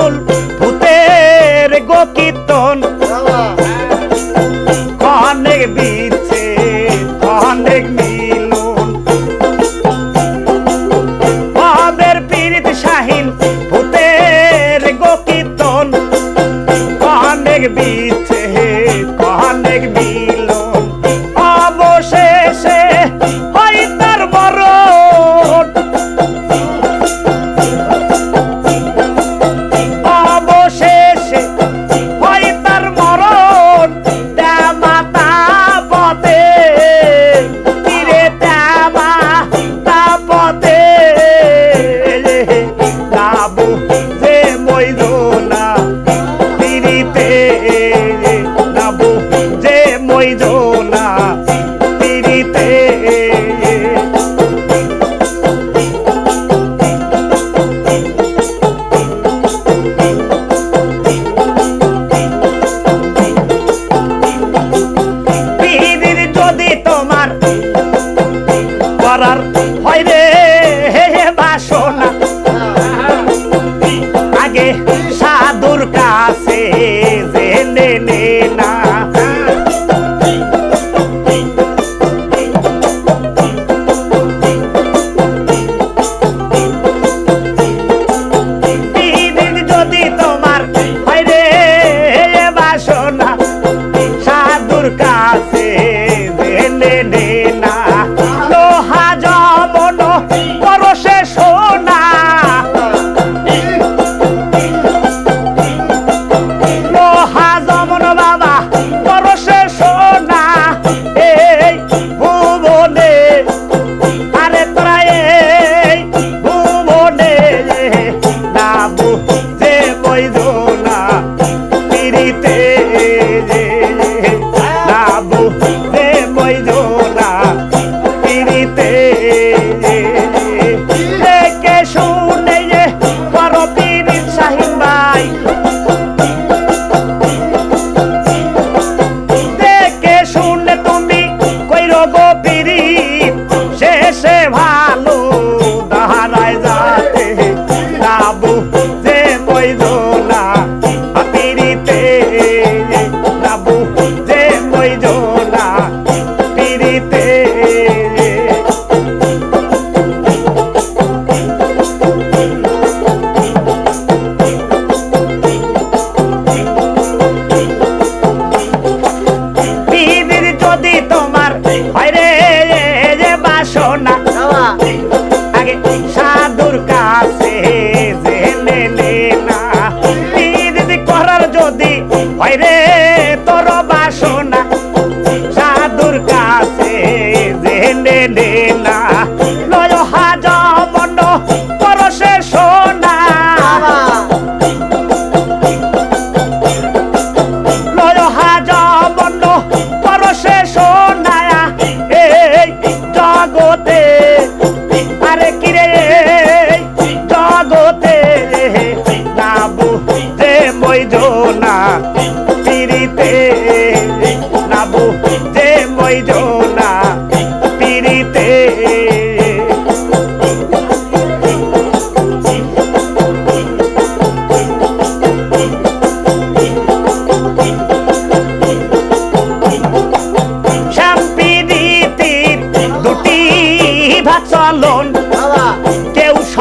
পাগল ভূতের গোকিতন।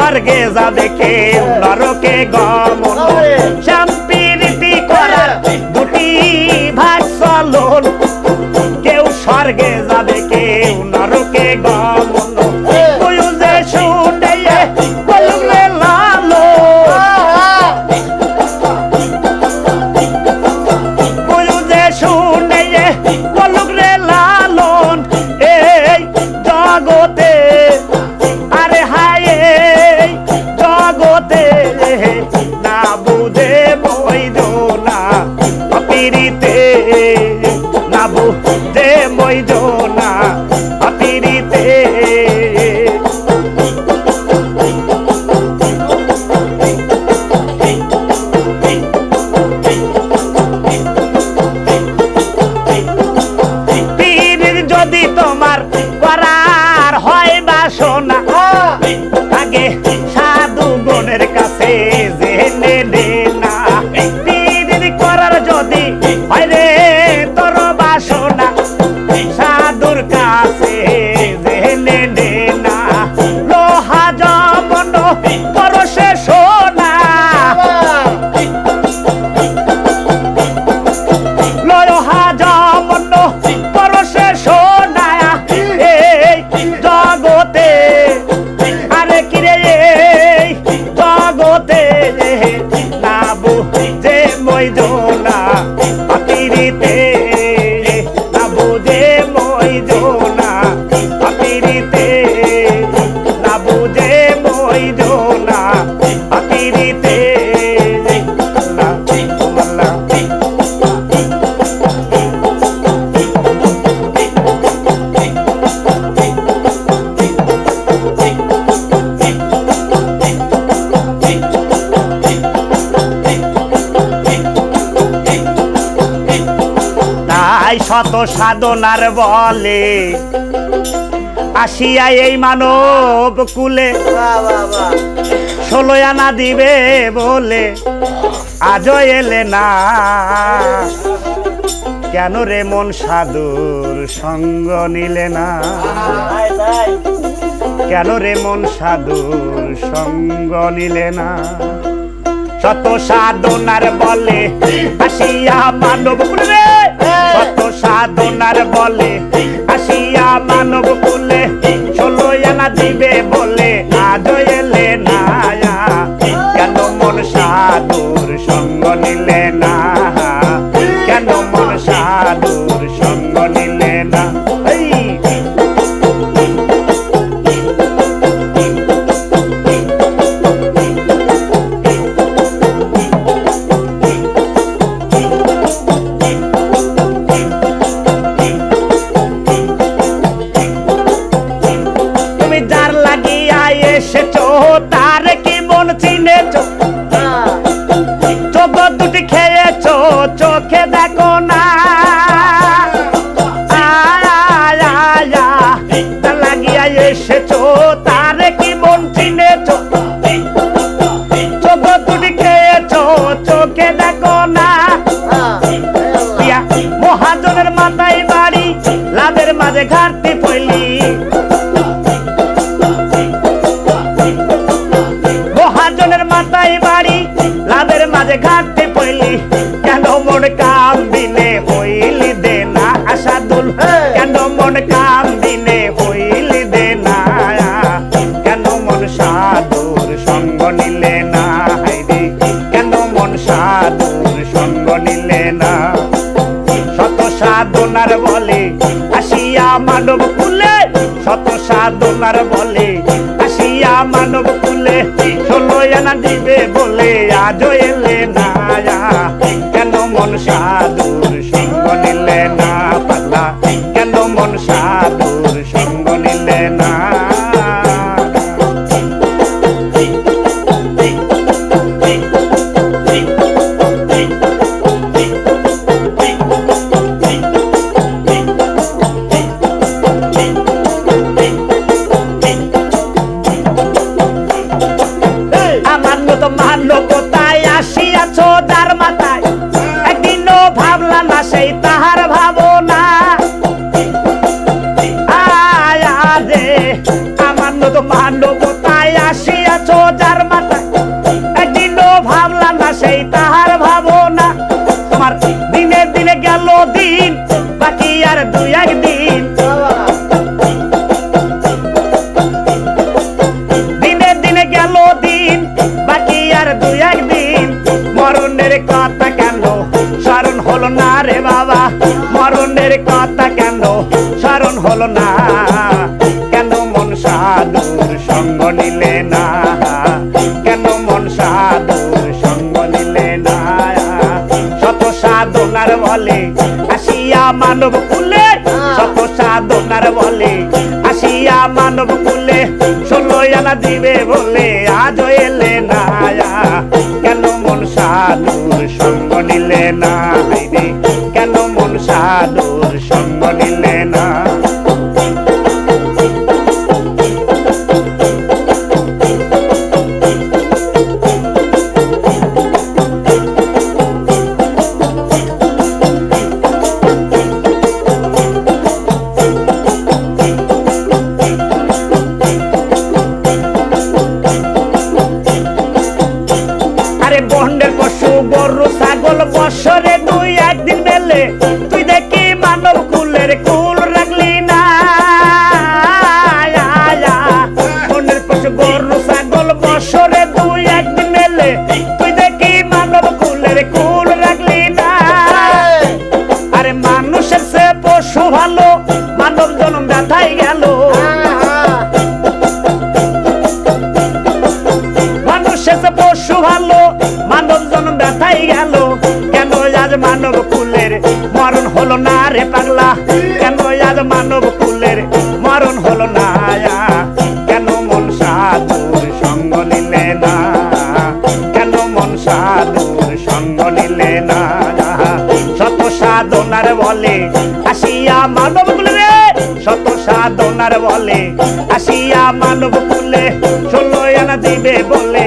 স্বর্গে যাবে কেউ নরকে গমন। সম্পীড়িতি করার দুটি ভাগ চলন। কত সাধনার বলে। আসিয়া এই মানব কুলে ষোলো আনা দিবে বলে। আজ এলে না। কেন রে মন সাধুর সঙ্গ নিলে না? কেন রে মন সাধুর সঙ্গ নিলে না? শত সাধনার বলে আসিয়া মানব কুলে সাধনার বলে, আসিয়া মানব কুলে, ষোলো আনা দিবে বলে আজ এলে না কেন মন সাধুর সঙ্গ নিলে না? 再看 সাধনার বলে, আসিয়া মানব কুলে, ষোলো আনা দিবে বলে, আজও এলে না কেন মন সাধুর আরে আমার মতো মানবতায় আসিয়াছ যার মাথায় একদিনও ভাবলা না, সেই তাহার ভাবনা। তোমার দিনে দিনে গেল দিন, বাকি আর দুই একদিন। দিনে দিনে গেল বাকি আর দুই একদিন। মরণের কথা কেন স্মরণ হলো না রে বাবা? মরণের কথা কেন স্মরণ হলো না? সাধুর সঙ্গ নিলে না। কেন মন সাধুর সঙ্গ নিলে না? শত সাধনার বলে আসিয়া মানব কুলে। শত সাধনার বলে আসিয়া মানব কুলে। ষোলো আনা দিবে বলে আজও এলে না। কেন মন সাধুর সঙ্গ নিলে না? কেন মন সাধুর সঙ্গ নিলে না? সকল মানব কুলের মরণ হলো না কেন মন সাধুর সঙ্গ নিলে না? কেন মন সাধুর সঙ্গ নিলে না? শত সাধনার বলে আসিয়া মানব কুলে শত সাধনার বলে আসিয়া মানব কুলে। ষোলো আনা দিবে বলে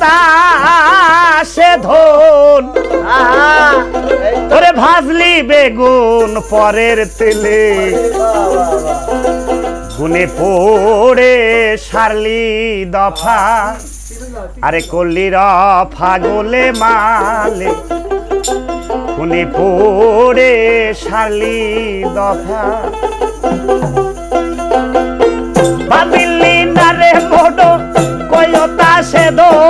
বাতাসে ধন। তোরে ভাজলি বেগুন পরের তেলে। গুনে পড়ে সারলি দফা। আরে কলি রফা গোলে মালে। গুনে পড়ে সারলি দফা। বাদিল্লি না রে বড় কয়তা সে দোষ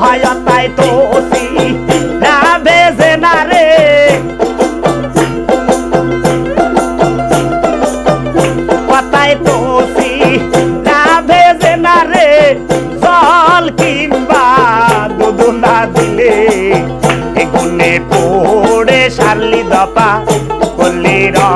সহায়তায় তোষি না বেজে না রে। কথায় তোষি না বেজে না রে। জল কিংবা দুধ না দিলে এগুনে পড়ে সারলি দপা। করলি রা